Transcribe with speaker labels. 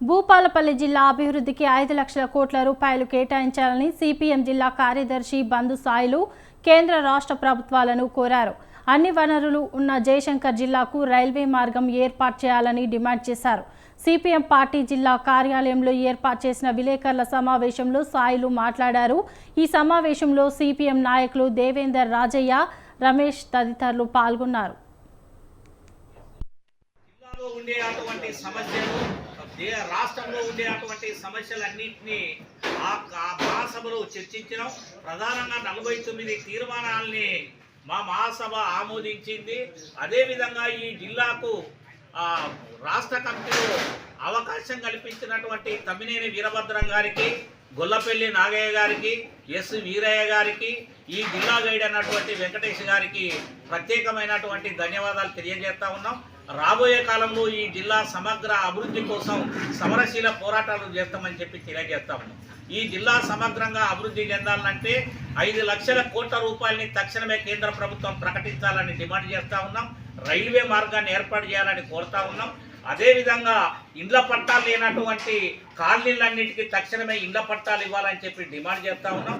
Speaker 1: భూపాలపల్లి జిల్లా అభివృద్ధికి ఐదు లక్షల కోట్ల రూపాయలు కేటాయించాలని సిపిఎం జిల్లా కార్యదర్శి బంధు సాయిలు కేంద్ర రాష్ట్ర ప్రభుత్వాలను కోరారు. అన్ని వనరులు ఉన్న జయశంకర్ జిల్లాకు రైల్వే మార్గం ఏర్పాటు చేయాలని డిమాండ్ చేశారు. సిపిఎం పార్టీ జిల్లా కార్యాలయంలో ఏర్పాటు చేసిన విలేకరుల సమావేశంలో సాయిలు మాట్లాడారు. ఈ సమావేశంలో సిపిఎం నాయకులు దేవేందర్ రాజయ్య రమేష్ తదితరులు పాల్గొన్నారు.
Speaker 2: రాష్ట్రంలో ఉండే అటువంటి సమస్యలన్నింటినీ ఆ మహాసభలో చర్చించడం ప్రధానంగా నలభై తొమ్మిది తీర్మానాల్ని మా మహాసభ ఆమోదించింది. అదేవిధంగా ఈ జిల్లాకు రాష్ట్ర కమిటీలో అవకాశం కల్పించినటువంటి తమ్మినేని వీరభద్రం గారికి గొల్లపల్లి నాగయ్య గారికి ఎస్ వీరయ్య గారికి ఈ జిల్లా గైడ్ అన్నటువంటి వెంకటేష్ గారికి ప్రత్యేకమైనటువంటి ధన్యవాదాలు తెలియజేస్తా ఉన్నాం. రాబోయే కాలంలో ఈ జిల్లా సమగ్ర అభివృద్ధి కోసం సమరశీల పోరాటాలు చేస్తామని చెప్పి తెలియజేస్తా. ఉన్నాం ఈ జిల్లా సమగ్రంగా అభివృద్ధి చెందాలంటే ఐదు లక్షల కోట్ల రూపాయలని తక్షణమే కేంద్ర ప్రభుత్వం ప్రకటించాలని డిమాండ్ చేస్తూ ఉన్నాం. రైల్వే మార్గాన్ని ఏర్పాటు చేయాలని కోరుతా ఉన్నాం. అదేవిధంగా ఇండ్ల పట్టాలు లేనటువంటి కాలనీలన్నింటికి తక్షణమే ఇండ్ల పట్టాలు ఇవ్వాలని చెప్పి డిమాండ్ చేస్తా ఉన్నాం.